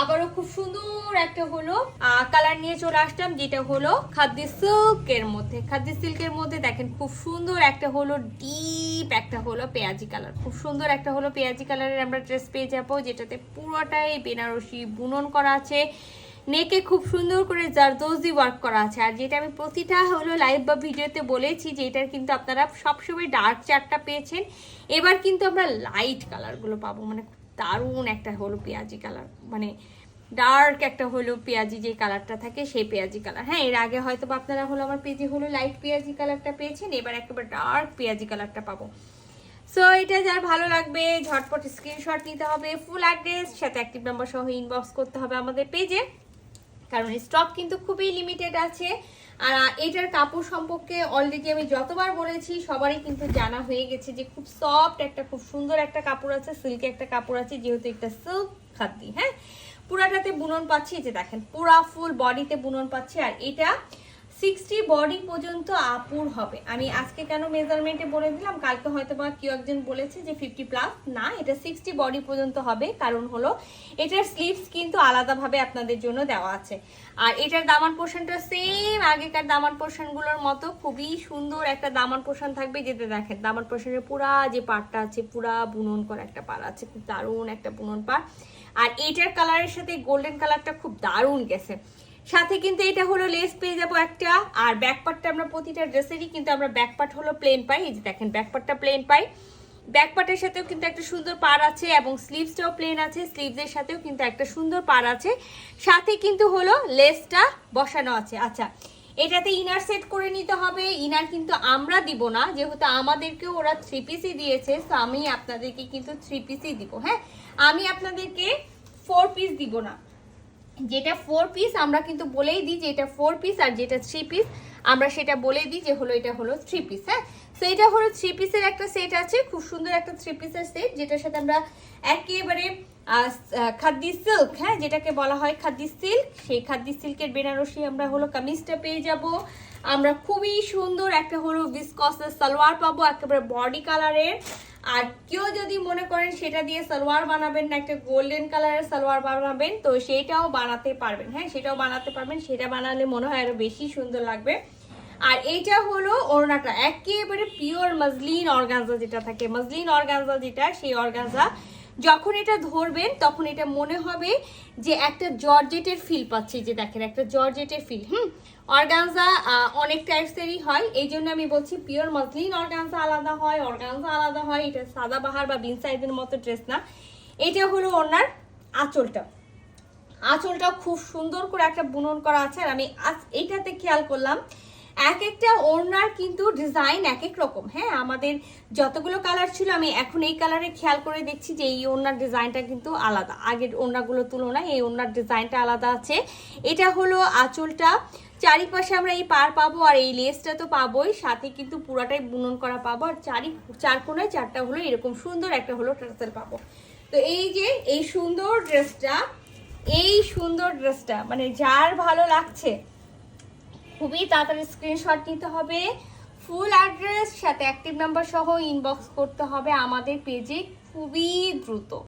আবারও খুব সুন্দর একটা হলো কালার নিয়ে চলে আসলাম, যেটা হলো খাদ্য সিল্কের মধ্যে। খাদ্য সিল্কের মধ্যে দেখেন খুব সুন্দর একটা হলো ডিপ একটা হলো পেঁয়াজি কালার খুব সুন্দর একটা হলো পেঁয়াজি কালারের আমরা ড্রেস পেয়ে যাব, যেটাতে পুরোটাই বেনারসি বুনন করা আছে। নেকে খুব সুন্দর করে জারদোজি ওয়ার্ক করা আছে। আর যেটা আমি প্রতিটা হলো লাইভ বা ভিডিওতে বলেছি যে এটার কিন্তু আপনারা সবসময় ডার্ক চারটা পেয়েছেন। এবার কিন্তু আমরা লাইট কালারগুলো পাবো। মানে দারুণ একটা হলো পেঁয়াজি কালার। মানে ডার্ক একটা হলো পেঁয়াজি যে কালারটা থাকে সেই পেঁয়াজি কালার। হ্যাঁ এর আগে হয়তো বা আপনারা হলো আমার পেজে হলো লাইট পেঁয়াজি কালারটা পেয়েছেন, এবার একেবারে ডার্ক পেঁয়াজি কালারটা পাবো। সো এটা যার ভালো লাগবে, ঝটপট স্ক্রিনশট নিতে হবে ফুল অ্যাড্রেস সাথে অ্যাক্টিভ নাম্বার সহ ইনবক্স করতে হবে আমাদের পেজে কারণ স্টক কিন্তু খুবই লিমিটেড আছে। আর এটার কাপড় সম্পর্কে অলরেডি আমি যতবার বলেছি, সবারই কিন্তু জানা হয়ে গেছে যে খুব সফট একটা, খুব সুন্দর একটা কাপড় আছে সিল্কে একটা কাপড় আছে, যেহেতু একটা সিল্ক খাদ্যি হ্যাঁ? পুরাটাতে বুনন পাচ্ছি যে দেখেন, পুরা ফুল বডিতে বুনন পাচ্ছি, আর এটা সিক্সটি বডি পর্যন্ত আপুর হবে। আমি আজকে কেন মেজারমেন্টে বলে দিলাম? কালকে হয়তো বা কেউ একজন বলেছে যে ফিফটি প্লাস না, এটা সিক্সটি বডি পর্যন্ত হবে। কারণ হলো, এটার স্লিভস কিন্তু আলাদাভাবে আপনাদের জন্য দেওয়া আছে। আর এটার দামান পোর্শনটা সেম আগেকার দামান পোর্শনগুলোর মতো। খুবই সুন্দর একটা দামান পোর্শন থাকবে। যেতে দেখেন, দামান পোর্শনের পুরা যে পাড়টা আছে, পুরা বুনন করা একটা পাড় আছে। খুব দারুণ একটা বুনন পাড়। আর এটার কালারের সাথে গোল্ডেন কালারটা খুব দারুণ গেছে। সাথে কিন্তু এটা হলো লেস পেয়ে যাব একটা, আর ব্যাকপার্টটা আমরা প্রতিটা ড্রেসেরই কিন্তু আমরা ব্যাকপার্ট হলো প্লেন পাই। এই যে দেখেন ব্যাকপার্টটা প্লেন পাই। ব্যাকপার্টের সাথেও কিন্তু একটা সুন্দর পার আছে এবং স্লিভসটাও প্লেন আছে স্লিভসের সাথেও কিন্তু একটা সুন্দর পার আছে। সাথে কিন্তু হলো লেসটা বসানো আছে। আচ্ছা এটাতে ইনার সেট করে নিতে হবে। ইনার কিন্তু আমরা দিব না, যেহেতু আমাদেরকেও ওরা থ্রি পিসই দিয়েছে, তো আমি আপনাদেরকে কিন্তু থ্রি পিসই দিব হ্যাঁ? আমি আপনাদেরকে ফোর পিস দিব না। যেটা ফোর পিস আমরা কিন্তু বলেই দিই যে এটা ফোর পিস আর যেটা থ্রি পিস আমরা সেটা বলে দিই যে হলো, এটা হলো থ্রি পিস হ্যাঁ? তো এটা হলো থ্রি পিসের একটা সেট আছে, খুব সুন্দর একটা থ্রি পিসের সেট যেটার সাথে আমরা একেবারে খাদ্দি সিল্ক হ্যাঁ? যেটাকে বলা হয় খাদ্দি সিল্ক সেই খাদ্দি সিল্কের বেনারসি আমরা হলো কামিজটা পেয়ে যাব। আমরা খুবই সুন্দর একটা হলো বিসকসের সালোয়ার পাবো, একেবারে বডি কালারের আর কেউ যদি মনে করেন সেটা দিয়ে সালোয়ার বানাবেন না, একটা গোল্ডেন কালারের সালোয়ার বানাবেন, তো সেটাও বানাতে পারবেন। হ্যাঁ সেটাও বানাতে পারবেন, সেটা বানালে মনে হয় আরও বেশি সুন্দর লাগবে। আর এইটা হলো অরুণাটা একেবারে পিওর মজলিন অর্গানজা যেটা থাকে মজলিন অর্গানজা যেটা, সেই অর্গানজা যখন এটা ধরবেন, তখন এটা মনে হবে যে একটা জর্জেটের ফিল পাচ্ছি, যে দেখেন একটা জর্জেটের ফিল হুম? অর্গানজা অনেক টাইপসেরই হয়, এই জন্য আমি বলছি পিওর মসলিন অর্গানজা আলাদা হয় অর্গানজা আলাদা হয়, এটা সাদা বাহার বা বিন সাইজের মতো ড্রেস না। এটা হলো ওনার আঁচলটা। আঁচলটা খুব সুন্দর করে একটা বুনন করা আছে, আর আমি আজ এইটাতে খেয়াল করলাম এক একটা ওড়নার কিন্তু ডিজাইন এক এক রকম। হ্যাঁ আমাদের যতগুলো কালার ছিল, আমি এখন এই কালারে খেয়াল করে দেখছি যে এই ওড়নার ডিজাইনটা কিন্তু আলাদা। আগের ওড়নাগুলোর তুলনায় এই ওড়নার ডিজাইনটা আলাদা আছে। এটা হলো আঁচলটা। চারিপাশে আমরা এই পার পাবো আর এই লেসটা তো পাবোই। সাথে কিন্তু পুরাটাই বুনন করা পাবো। আর চারি, চার কোনায় চারটা হলো এরকম সুন্দর, একটা হলো টার্সেল পাবো। তো এই যে, এই সুন্দর ড্রেসটা এই সুন্দর ড্রেসটা মানে যার ভালো লাগছে খুবই তাড়াতাড়ি স্ক্রিনশট নিতে হবে। ফুল অ্যাড্রেস সাথে অ্যাক্টিভ নাম্বার সহ ইনবক্স করতে হবে। আমাদের পেজে খুবই দ্রুত।